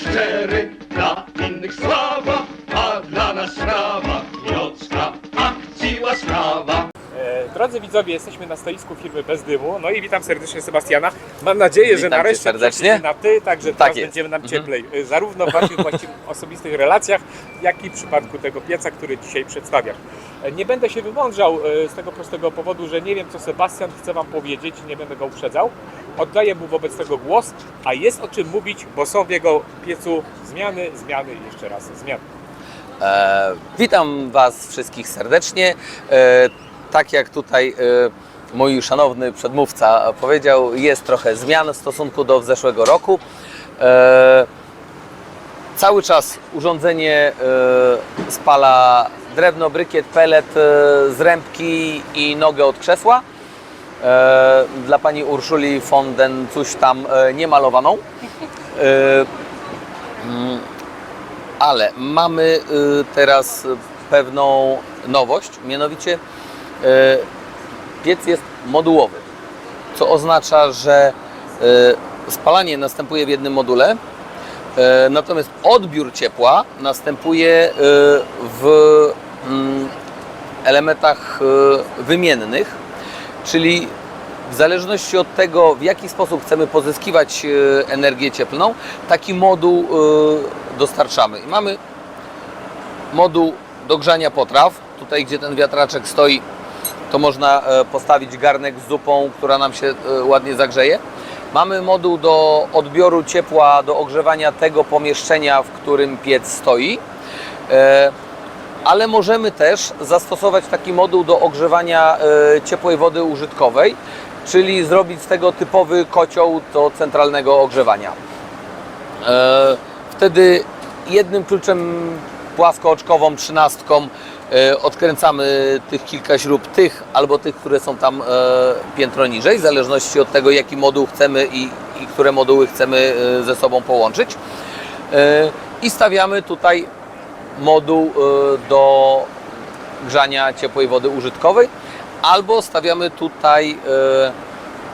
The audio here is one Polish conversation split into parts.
szczery, dla innych sława, a dla nas prawa, ludzka akcji łaskawa. E, drodzy widzowie, jesteśmy na stoisku firmy Bez Dymu. No i witam serdecznie Sebastiana. Mam nadzieję, witam że nareszcie serdecznie. na ty, także tak teraz będziemy nam mhm. cieplej. Mhm. Zarówno w waszych osobistych relacjach, jak i w przypadku tego pieca, który dzisiaj przedstawiasz. E, Nie będę się wymądrzał y, z tego prostego powodu, że nie wiem, co Sebastian chce wam powiedzieć i nie będę go uprzedzał. Oddaję mu wobec tego głos, a jest o czym mówić, bo są w jego piecu zmiany, zmiany i jeszcze raz zmiany. E, witam Was wszystkich serdecznie. E, tak jak tutaj e, mój szanowny przedmówca powiedział, jest trochę zmian w stosunku do zeszłego roku. E, cały czas urządzenie e, spala drewno, brykiet, pelet, e, zrębki i nogę od krzesła. E, dla pani Urszuli Fonden coś tam niemalowaną. Mm, ale mamy teraz pewną nowość, mianowicie piec jest modułowy, co oznacza, że spalanie następuje w jednym module, natomiast odbiór ciepła następuje y, w mm, elementach y, wymiennych, czyli w zależności od tego, w jaki sposób chcemy pozyskiwać energię cieplną, taki moduł dostarczamy. I mamy moduł do grzania potraw. Tutaj, gdzie ten wiatraczek stoi, to można e, postawić garnek z zupą, która nam się e, ładnie zagrzeje. Mamy moduł do odbioru ciepła, do ogrzewania tego pomieszczenia, w którym piec stoi. E, ale możemy też zastosować taki moduł do ogrzewania e, ciepłej wody użytkowej, czyli zrobić z tego typowy kocioł do centralnego ogrzewania. E, Wtedy jednym kluczem płaskooczkową, trzynastką odkręcamy tych kilka śrub, tych albo tych, które są tam e, piętro niżej, w zależności od tego, jaki moduł chcemy i, i które moduły chcemy e, ze sobą połączyć. E, I stawiamy tutaj moduł e, do grzania ciepłej wody użytkowej, albo stawiamy tutaj e,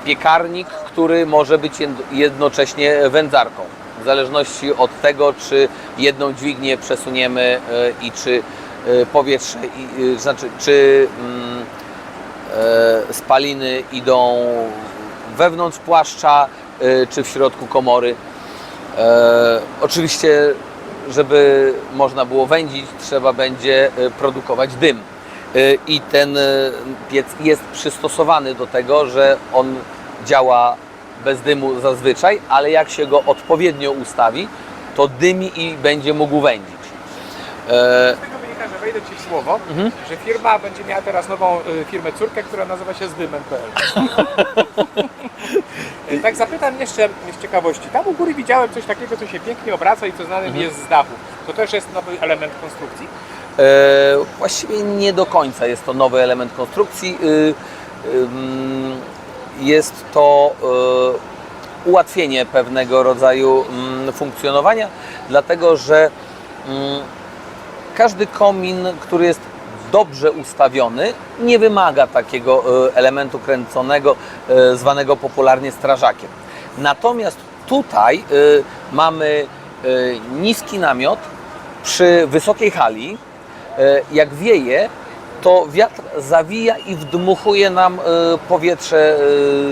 piekarnik, który może być jed- jednocześnie wędzarką. W zależności od tego, czy jedną dźwignię przesuniemy e, i czy e, powietrze, i, e, znaczy czy mm, e, spaliny idą wewnątrz płaszcza, e, czy w środku komory. E, oczywiście, żeby można było wędzić, trzeba będzie e, produkować dym. E, I ten e, piec jest przystosowany do tego, że on działa bez dymu zazwyczaj, ale jak się go odpowiednio ustawi, to dymi i będzie mógł wędzić. Wejdę Ci w słowo, Mhm. że firma będzie miała teraz nową y, firmę córkę, która nazywa się zdymem.pl. Y, tak zapytam jeszcze z ciekawości. Tam u góry widziałem coś takiego, co się pięknie obraca i co znane Mhm. jest z dachu. To też jest nowy element konstrukcji. E, właściwie nie do końca jest to nowy element konstrukcji. Y, ym, Jest to y, ułatwienie pewnego rodzaju mm, funkcjonowania, dlatego że mm, każdy komin, który jest dobrze ustawiony, nie wymaga takiego y, elementu kręconego, y, zwanego popularnie strażakiem. Natomiast tutaj y, mamy niski namiot przy wysokiej hali. Jak wieje, to wiatr zawija i wdmuchuje nam powietrze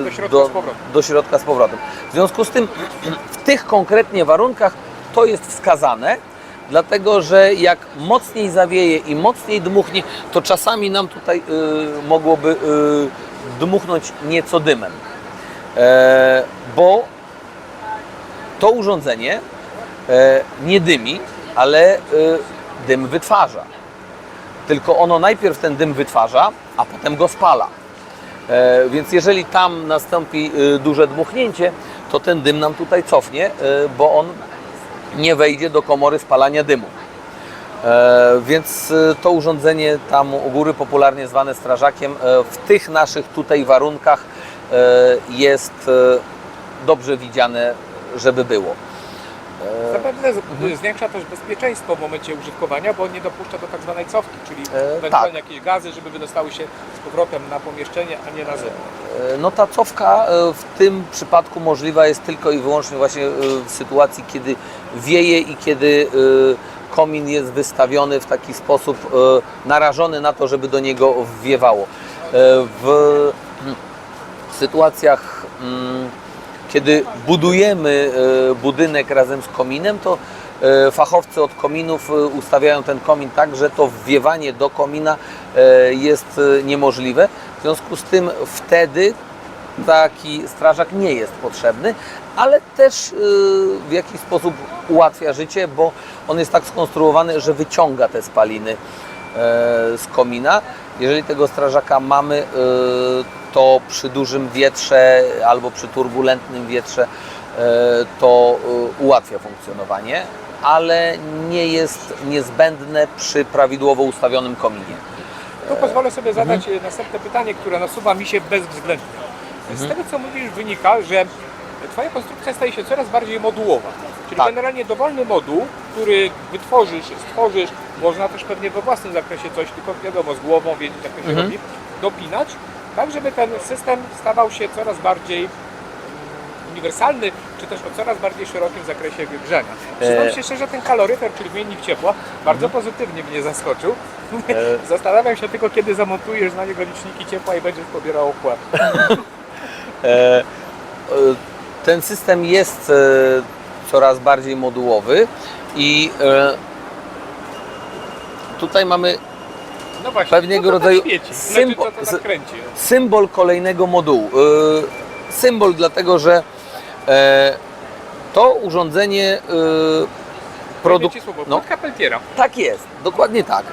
Do środka powrotem. do środka z powrotem. W związku z tym w tych konkretnie warunkach to jest wskazane, dlatego że jak mocniej zawieje i mocniej dmuchnie, to czasami nam tutaj y, mogłoby y, dmuchnąć nieco dymem. E, bo to urządzenie e, nie dymi, ale e, dym wytwarza. Tylko ono najpierw ten dym wytwarza, a potem go spala. E, Więc jeżeli tam nastąpi e, duże dmuchnięcie, to ten dym nam tutaj cofnie, e, bo on nie wejdzie do komory spalania dymu. E, Więc e, to urządzenie tam u góry popularnie zwane strażakiem e, w tych naszych tutaj warunkach jest dobrze widziane, żeby było. Zapewne z- Mhm. zwiększa też bezpieczeństwo w momencie użytkowania, bo nie dopuszcza do tak zwanej cofki, czyli E, ewentualnie tak. jakieś gazy, żeby wydostały się z powrotem na pomieszczenie, a nie na zewnątrz. E, No ta cofka e, w tym przypadku możliwa jest tylko i wyłącznie właśnie e, w sytuacji, kiedy wieje i kiedy e, komin jest wystawiony w taki sposób e, narażony na to, żeby do niego wiewało. w sytuacjach, mm, kiedy budujemy e, budynek razem z kominem, to e, fachowcy od kominów e, ustawiają ten komin tak, że to wwiewanie do komina jest niemożliwe. W związku z tym wtedy taki strażak nie jest potrzebny, ale też w jakiś sposób ułatwia życie, bo on jest tak skonstruowany, że wyciąga te spaliny z komina. Jeżeli tego strażaka mamy, y, to przy dużym wietrze albo przy turbulentnym wietrze e, to y, ułatwia funkcjonowanie, ale nie jest niezbędne przy prawidłowo ustawionym kominie. Tu pozwolę sobie zadać e, następne pytanie, które nasuwa mi się bezwzględnie. Z tego co mówisz wynika, że Twoja konstrukcja staje się coraz bardziej modułowa. Czyli Tak. generalnie dowolny moduł, który wytworzysz, stworzysz, można też pewnie we własnym zakresie coś, tylko wiadomo, z głową wiedzieć jak to się Mhm. robi, dopinać, tak żeby ten system stawał się coraz bardziej mm, uniwersalny, czy też o coraz bardziej szerokim zakresie grzania. Przyznam E. się szczerze, ten kaloryfer, czyli wymiennik ciepła, bardzo Mhm. pozytywnie mnie zaskoczył. E. Zastanawiam się tylko, kiedy zamontujesz na niego liczniki ciepła i będziesz pobierał opłat. Ten system jest e, coraz bardziej modułowy i e, tutaj mamy No właśnie, Pewnego to rodzaju tak? Znaczy, symbol- symbol kolejnego modułu. E, Symbol dlatego, że to urządzenie Produk... produk... Słowo, No. Tak jest, dokładnie tak.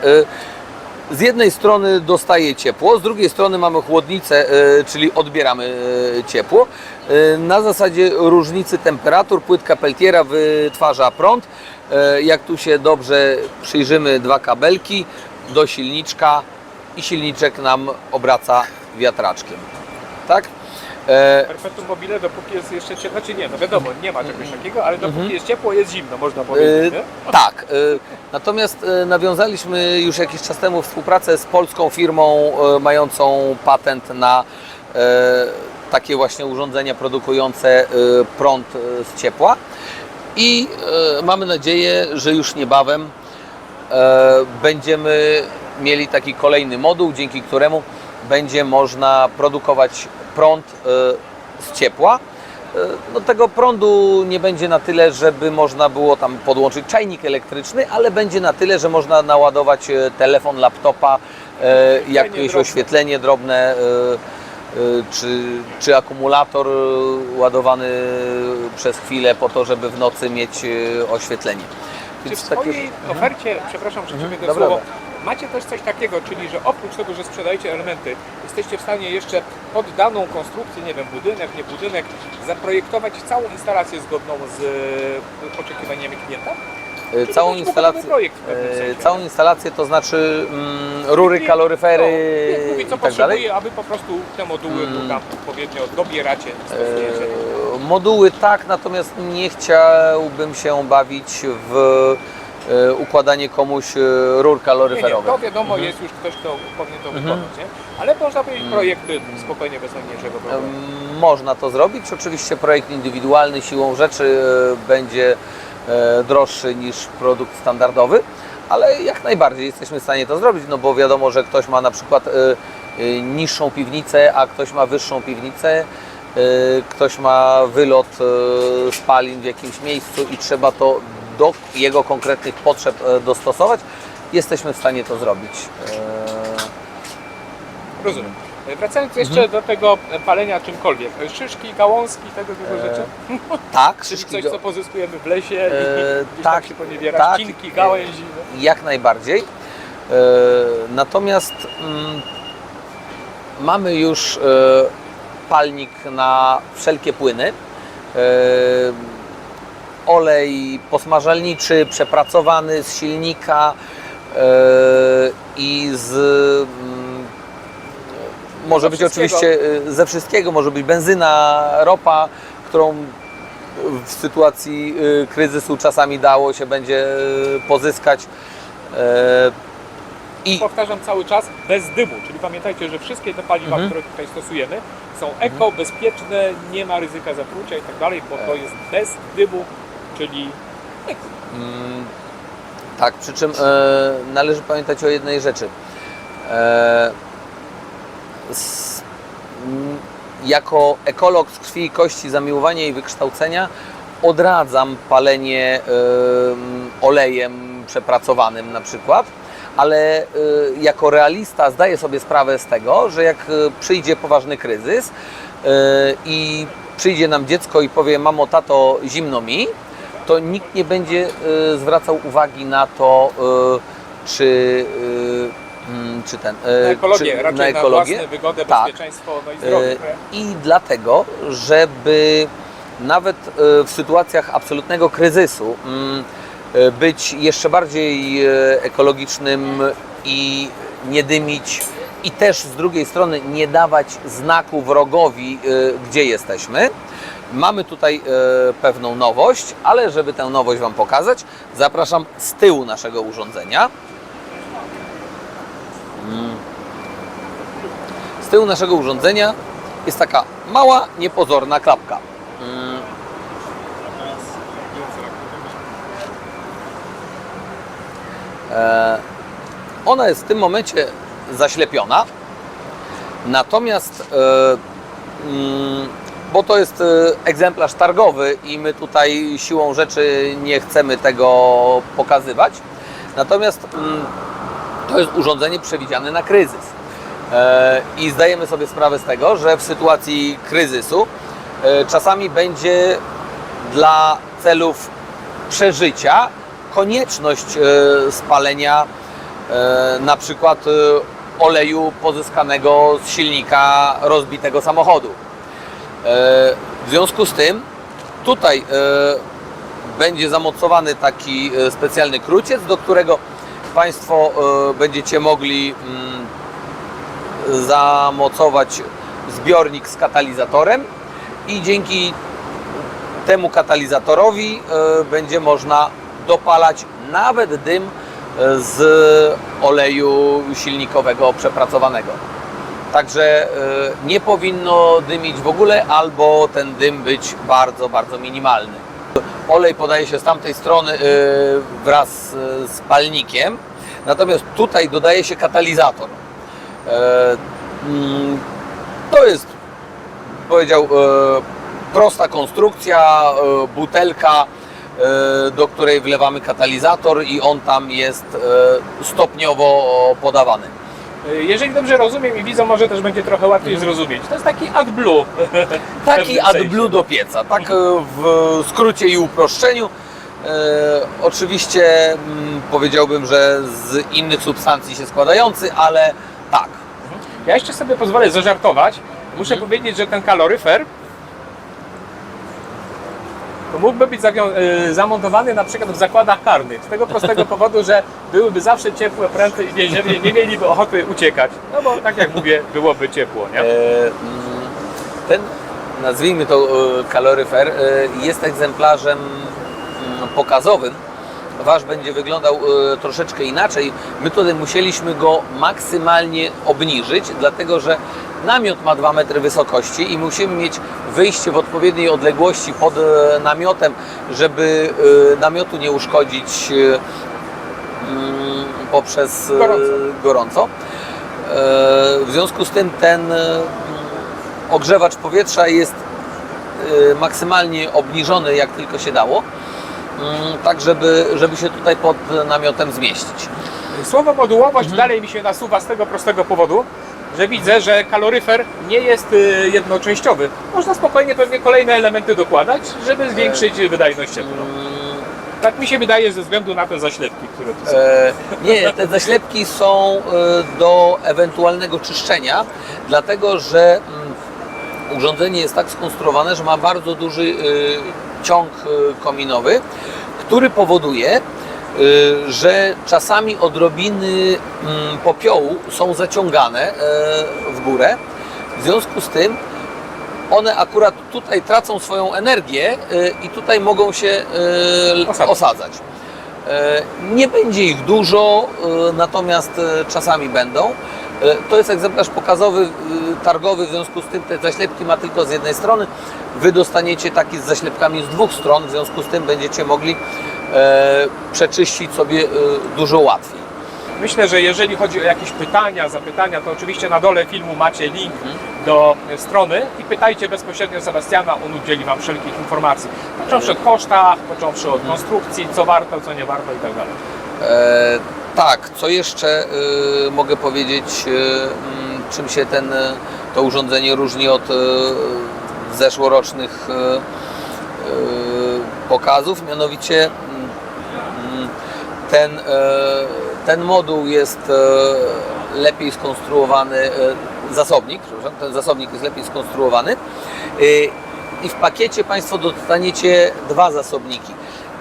Z jednej strony dostaje ciepło, z drugiej strony mamy chłodnicę, e, czyli odbieramy e, ciepło. E, Na zasadzie różnicy temperatur płytka Peltiera wytwarza prąd. Jak tu się dobrze przyjrzymy, dwa kabelki do silniczka i silniczek nam obraca wiatraczkiem. Tak? E, Perpetuum mobile, dopóki jest jeszcze ciepło, znaczy nie, no wiadomo, nie ma czegoś takiego, ale dopóki jest ciepło, jest zimno, można powiedzieć, E, nie? Tak. e, Natomiast e, nawiązaliśmy już jakiś czas temu współpracę z polską firmą e, mającą patent na e, takie właśnie urządzenia produkujące e, prąd e, z ciepła. I e, mamy nadzieję, że już niebawem e, będziemy mieli taki kolejny moduł, dzięki któremu będzie można produkować prąd e, z ciepła. E, No, tego prądu nie będzie na tyle, żeby można było tam podłączyć czajnik elektryczny, ale będzie na tyle, że można naładować e, telefon, laptopa, jakieś oświetlenie drobne, czy, czy akumulator ładowany przez chwilę po to, żeby w nocy mieć oświetlenie. Czy w takie- swojej ofercie, przepraszam, że Dobra, słowo, macie też coś takiego, czyli że oprócz tego, że sprzedajecie elementy, jesteście w stanie jeszcze pod daną konstrukcję, nie wiem, budynek, nie budynek, zaprojektować całą instalację zgodną z e, oczekiwaniami klienta? E, Czy całą to instalację, projekt w pewnym e, sensie? całą instalację to znaczy mm, rury, kaloryfery no, mówi, co i tak dalej. potrzebuje, aby po prostu te moduły Mm. tam odpowiednio dobieracie, stosujecie. Moduły tak, natomiast nie chciałbym się bawić w układanie komuś e, rur Nie, nie, kaloryferowych. to wiadomo, jest już ktoś, kto powinien to wykonać, nie? Ale można powiedzieć projekty spokojnie, bez najmniejszego problemu. Em, Można to zrobić. Oczywiście projekt indywidualny siłą rzeczy e, będzie e, droższy niż produkt standardowy, ale jak najbardziej jesteśmy w stanie to zrobić, no bo wiadomo, że ktoś ma na przykład e, e, niższą piwnicę, a ktoś ma wyższą piwnicę, e, ktoś ma wylot e, spalin w jakimś miejscu i trzeba to do jego konkretnych potrzeb e, dostosować. Jesteśmy w stanie to zrobić. E, Rozumiem. E, Wracając jeszcze do tego e, palenia czymkolwiek. Szyszki, gałązki, tego typu rzeczy. Tak, Czyli szyszki coś, co pozyskujemy w lesie E, i gdzieś tak, tam się poniewiera, tak. ścinki, gałęzi. no. Jak najbardziej. Natomiast mm, mamy już e, palnik na wszelkie płyny. E, Olej posmażalniczy, przepracowany z silnika e, i z. mm, Może być oczywiście e, ze wszystkiego, może być benzyna, ropa, którą w sytuacji y, kryzysu czasami dało się będzie pozyskać. E, I Powtarzam cały czas, bez dymu. Czyli pamiętajcie, że wszystkie te paliwa, Mhm. które tutaj stosujemy, są eko, bezpieczne, nie ma ryzyka zatrucia i tak dalej, bo E. to jest bez dymu, czyli mm, tak, przy czym e, należy pamiętać o jednej rzeczy. E, s- m, jako ekolog z krwi i kości, zamiłowania i wykształcenia odradzam palenie em, olejem przepracowanym na przykład, ale y, jako realista zdaję sobie sprawę z tego, że jak y, przyjdzie poważny kryzys y, i przyjdzie nam dziecko i powie mamo, tato, zimno mi, to nikt nie będzie y, zwracał uwagi na to, y, czy, y, mm, czy ten. Na ekologię, czy, raczej na na, ekologię. własne wygodę, Tak. bezpieczeństwo no i zdrowie. E, I dlatego, żeby nawet e, w sytuacjach absolutnego kryzysu mm, e, być jeszcze bardziej e, ekologicznym i nie dymić i też z drugiej strony nie dawać znaku wrogowi, e, gdzie jesteśmy. Mamy tutaj e, pewną nowość, ale żeby tę nowość Wam pokazać, zapraszam z tyłu naszego urządzenia. Z tyłu naszego urządzenia jest taka mała, niepozorna klapka. Mm. E, Ona jest w tym momencie zaślepiona, natomiast e, mm, bo to jest e, egzemplarz targowy i my tutaj siłą rzeczy nie chcemy tego pokazywać. Natomiast mm, to jest urządzenie przewidziane na kryzys. E, I zdajemy sobie sprawę z tego, że w sytuacji kryzysu e, czasami będzie dla celów przeżycia konieczność e, spalenia na przykład oleju pozyskanego z silnika rozbitego samochodu. E, W związku z tym tutaj e, będzie zamocowany taki e, specjalny kruciec, do którego Państwo będziecie mogli mm, zamocować zbiornik z katalizatorem i dzięki temu katalizatorowi będzie można dopalać nawet dym z oleju silnikowego przepracowanego. Także e, nie powinno dymić w ogóle, albo ten dym być bardzo, bardzo minimalny. Olej podaje się z tamtej strony e, wraz e, z palnikiem, natomiast tutaj dodaje się katalizator. Mm, To jest, powiedział, prosta konstrukcja, butelka, do której wlewamy katalizator i on tam jest stopniowo podawany. E, Jeżeli dobrze rozumiem i widzą, może też będzie trochę łatwiej zrozumieć. To jest taki AdBlue. Taki AdBlue do pieca, tak e, w skrócie i uproszczeniu. E, oczywiście mm, powiedziałbym, że z innych substancji się składający, ale tak. Ja jeszcze sobie pozwolę zażartować. Muszę Mhm. powiedzieć, że ten kaloryfer to mógłby być y, zamontowany na przykład w zakładach karnych. Z tego prostego powodu, że byłyby zawsze ciepłe pręty i więzienni nie mieliby ochoty uciekać. No bo tak jak mówię, byłoby ciepło, nie? E, mm, Ten, nazwijmy to e, kaloryfer, e, jest egzemplarzem mm, pokazowym. Wasz będzie wyglądał e, troszeczkę inaczej. My tutaj musieliśmy go maksymalnie obniżyć, dlatego że namiot ma 2 metry wysokości i musimy mieć wyjście w odpowiedniej odległości pod e, namiotem, żeby e, namiotu nie uszkodzić e, mm, poprzez Gorąco. gorąco. W związku z tym ten ogrzewacz powietrza jest maksymalnie obniżony jak tylko się dało, mm, tak żeby, żeby się tutaj pod namiotem zmieścić. Słowo modułowość Mhm. dalej mi się nasuwa z tego prostego powodu, że widzę, że kaloryfer nie jest y, jednoczęściowy. Można spokojnie pewnie kolejne elementy dokładać, żeby zwiększyć wydajność ciepła. Mm, Tak mi się wydaje ze względu na te zaślepki, które tu są. E, nie, te zaślepki są e, do ewentualnego czyszczenia, dlatego że mm, urządzenie jest tak skonstruowane, że ma bardzo duży e, ciąg e, kominowy, który powoduje, że czasami odrobiny mm, popiołu są zaciągane e, w górę. W związku z tym one akurat tutaj tracą swoją energię e, i tutaj mogą się e, Osadzać. osadzać. Nie będzie ich dużo, natomiast czasami będą. To jest egzemplarz pokazowy, targowy, w związku z tym te zaślepki ma tylko z jednej strony. Wy dostaniecie taki z zaślepkami z dwóch stron, w związku z tym będziecie mogli przeczyścić sobie e, dużo łatwiej. Myślę, że jeżeli chodzi o jakieś pytania, zapytania, to oczywiście na dole filmu macie link do strony i pytajcie bezpośrednio Sebastiana, on udzieli Wam wszelkich informacji. Począwszy od kosztach, począwszy od konstrukcji, co warto, co nie warto i tak dalej. E, tak, co jeszcze e, mogę powiedzieć, e, mm, czym się ten, e, to urządzenie różni od e, zeszłorocznych e, e, pokazów, mianowicie ten, e, ten moduł jest e, lepiej skonstruowany, e, zasobnik, przepraszam, ten zasobnik jest lepiej skonstruowany i w pakiecie Państwo dostaniecie dwa zasobniki.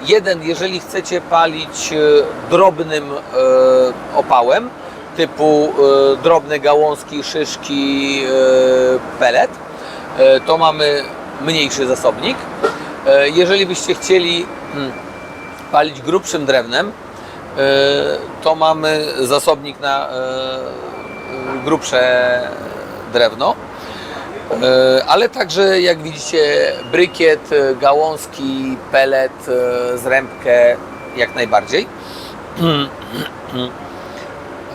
Jeden, jeżeli chcecie palić drobnym opałem, typu drobne gałązki, szyszki, pelet, to mamy mniejszy zasobnik. Jeżeli byście chcieli mm, palić grubszym drewnem, to mamy zasobnik na e, grubsze drewno. E, Ale także, jak widzicie, brykiet, e, gałązki, pelet, e, zrębkę jak najbardziej.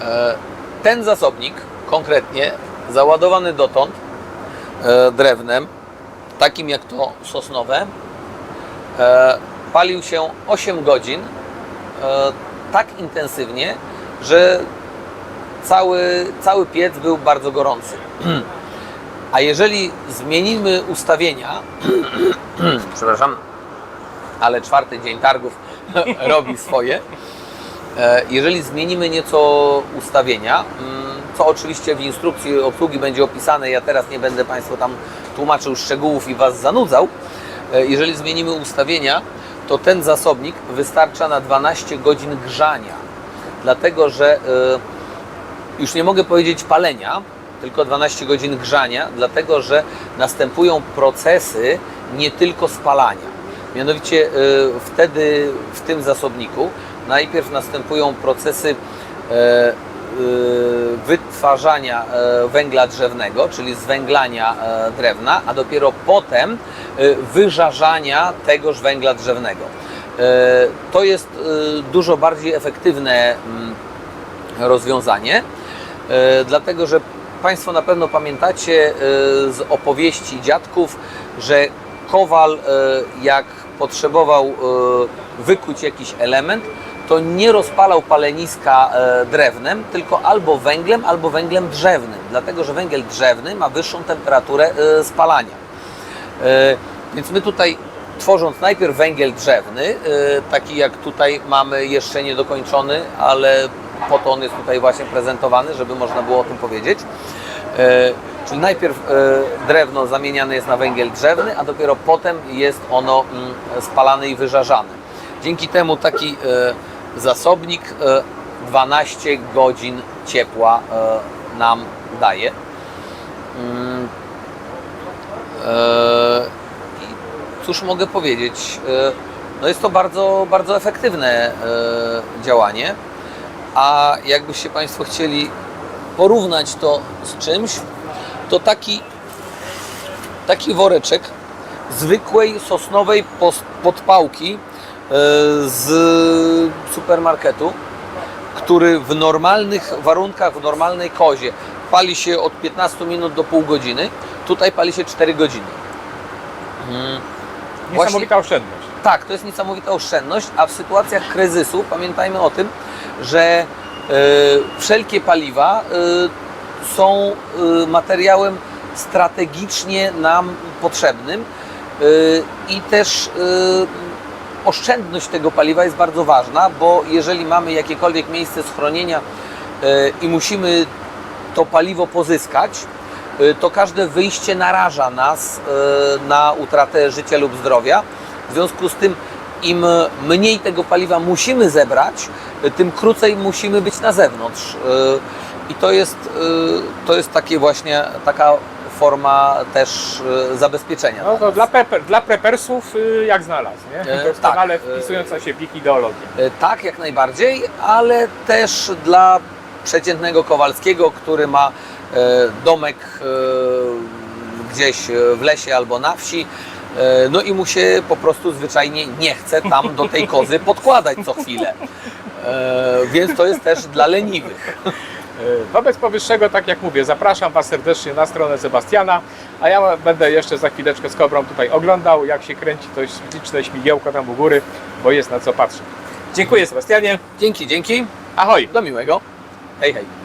E, Ten zasobnik konkretnie załadowany dotąd e, drewnem, takim jak to sosnowe, e, palił się 8 godzin e, tak intensywnie, że cały, cały piec był bardzo gorący. A jeżeli zmienimy ustawienia, przepraszam, ale czwarty dzień targów robi swoje. E, Jeżeli zmienimy nieco ustawienia, mm, co oczywiście w instrukcji obsługi będzie opisane, ja teraz nie będę Państwu tam tłumaczył szczegółów i Was zanudzał. E, Jeżeli zmienimy ustawienia, to ten zasobnik wystarcza na 12 godzin grzania, dlatego że e, już nie mogę powiedzieć palenia, tylko 12 godzin grzania, dlatego że następują procesy nie tylko spalania. Mianowicie y, wtedy w tym zasobniku najpierw następują procesy y, wytwarzania e, węgla drzewnego, czyli zwęglania e, drewna, a dopiero potem y, wyżarzania tegoż węgla drzewnego. E, To jest y, dużo bardziej efektywne mm, rozwiązanie, dlatego że Państwo na pewno pamiętacie z opowieści dziadków, że kowal jak potrzebował wykuć jakiś element, to nie rozpalał paleniska e, drewnem, tylko albo węglem, albo węglem drzewnym, dlatego że węgiel drzewny ma wyższą temperaturę e, spalania. E, Więc my tutaj tworząc najpierw węgiel drzewny, taki jak tutaj mamy jeszcze niedokończony, ale po to on jest tutaj właśnie prezentowany, żeby można było o tym powiedzieć. Czyli najpierw drewno zamieniane jest na węgiel drzewny, a dopiero potem jest ono mm, spalane i wyżarzane. Dzięki temu taki zasobnik e, 12 godzin ciepła e, nam daje. Mm, e, Cóż mogę powiedzieć? E, No jest to bardzo, bardzo efektywne e, działanie. A jakbyście Państwo chcieli porównać to z czymś, to taki, taki woreczek zwykłej sosnowej podpałki e, z supermarketu, który w normalnych warunkach, w normalnej kozie pali się od 15 minut do pół godziny, tutaj pali się 4 godziny. Mm. Niesamowita oszczędność. Tak, to jest niesamowita oszczędność, a w sytuacjach kryzysu pamiętajmy o tym, że e, wszelkie paliwa e, są e, materiałem strategicznie nam potrzebnym e, i też e, oszczędność tego paliwa jest bardzo ważna, bo jeżeli mamy jakiekolwiek miejsce schronienia e, i musimy to paliwo pozyskać, y, to każde wyjście naraża nas y, na utratę życia lub zdrowia. W związku z tym, im mniej tego paliwa musimy zebrać, tym krócej musimy być na zewnątrz. I to jest, to jest takie właśnie taka forma też y, zabezpieczenia. No to dla, prepper, dla preppersów y, jak znalazł, nie? Doskonale tak, e. wpisująca się w ich ideologię. E, Tak, jak najbardziej, ale też dla przeciętnego Kowalskiego, który ma e, domek gdzieś w lesie albo na wsi, no i mu się po prostu zwyczajnie nie chce tam do tej kozy podkładać co chwilę. Więc to jest też dla leniwych. E, Wobec powyższego, tak jak mówię, zapraszam Was serdecznie na stronę Sebastiana, a ja będę jeszcze za chwileczkę z Kobrą tutaj oglądał, jak się kręci to śliczne śmigiełko tam u góry, bo jest na co patrzeć. Dziękuję Sebastianie. Dzięki, dzięki. Ahoj! Do miłego. Hej, hej.